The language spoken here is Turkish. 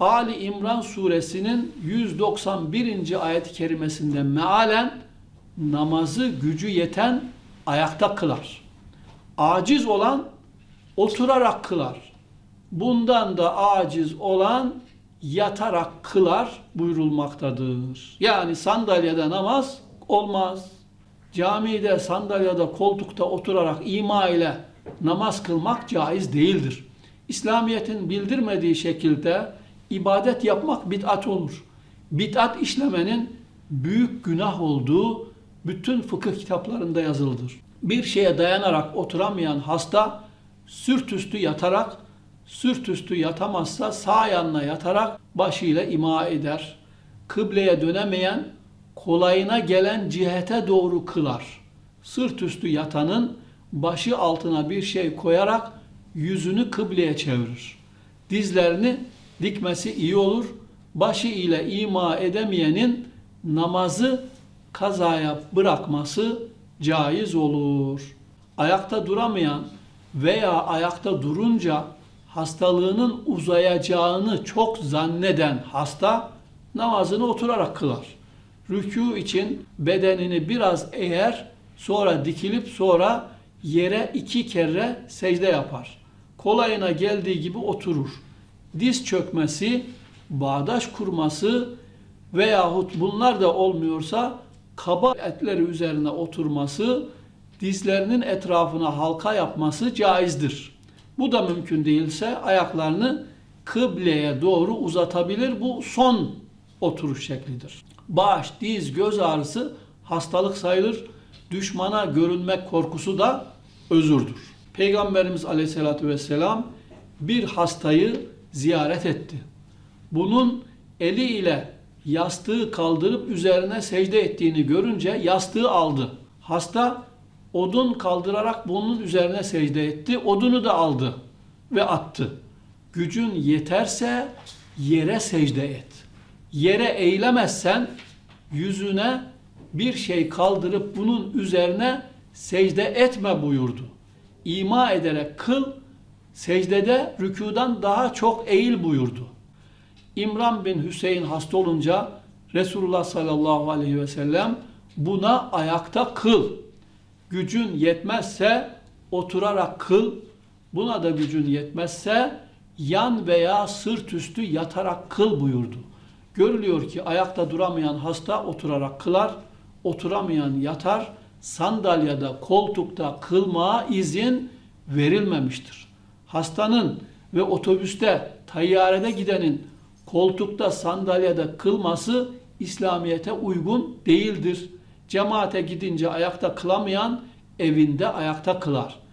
Ali İmran suresinin 191. ayet-i kerimesinde mealen namazı gücü yeten ayakta kılar. Aciz olan oturarak kılar. Bundan da aciz olan yatarak kılar buyurulmaktadır. Yani sandalyede namaz olmaz. Camide, sandalyede, koltukta oturarak ima ile namaz kılmak caiz değildir. İslamiyet'in bildirmediği şekilde ibadet yapmak bid'at olur. Bid'at işlemenin büyük günah olduğu bütün fıkıh kitaplarında yazılıdır. Bir şeye dayanarak oturamayan hasta sürtüstü yatarak, sürtüstü yatamazsa sağ yanına yatarak başıyla ima eder. Kıbleye dönemeyen kolayına gelen cihete doğru kılar. Sırt üstü yatanın başı altına bir şey koyarak yüzünü kıbleye çevirir. Dizlerini dikmesi iyi olur. Başı ile ima edemeyenin namazı kazaya bırakması caiz olur. Ayakta duramayan veya ayakta durunca hastalığının uzayacağını çok zanneden hasta namazını oturarak kılar. Rükû için bedenini biraz eğer sonra dikilip sonra yere iki kere secde yapar. Kolayına geldiği gibi oturur. Diz çökmesi, bağdaş kurması veyahut bunlar da olmuyorsa kaba etleri üzerine oturması, dizlerinin etrafına halka yapması caizdir. Bu da mümkün değilse ayaklarını kıbleye doğru uzatabilir. Bu son oturuş şeklidir. Baş, diz, göz ağrısı hastalık sayılır. Düşmana görünmek korkusu da özürdür. Peygamberimiz Aleyhisselatü vesselam bir hastayı ziyaret etti. Bunun eli ile yastığı kaldırıp üzerine secde ettiğini görünce yastığı aldı. Hasta odun kaldırarak bunun üzerine secde etti. Odunu da aldı ve attı. Gücün yeterse yere secde et. Yere eğilemezsen yüzüne bir şey kaldırıp bunun üzerine secde etme buyurdu. İma ederek kıl, secdede rükudan daha çok eğil buyurdu. İmran bin Hüseyin hasta olunca Resulullah sallallahu aleyhi ve sellem buna ayakta kıl. Gücün yetmezse oturarak kıl. Buna da gücün yetmezse yan veya sırt üstü yatarak kıl buyurdu. Görülüyor ki ayakta duramayan hasta oturarak kılar, oturamayan yatar, sandalyede, koltukta kılmaya izin verilmemiştir. Hastanın ve otobüste, tayyarede gidenin koltukta, sandalyede kılması İslamiyete uygun değildir. Cemaate gidince ayakta kılamayan evinde ayakta kılar.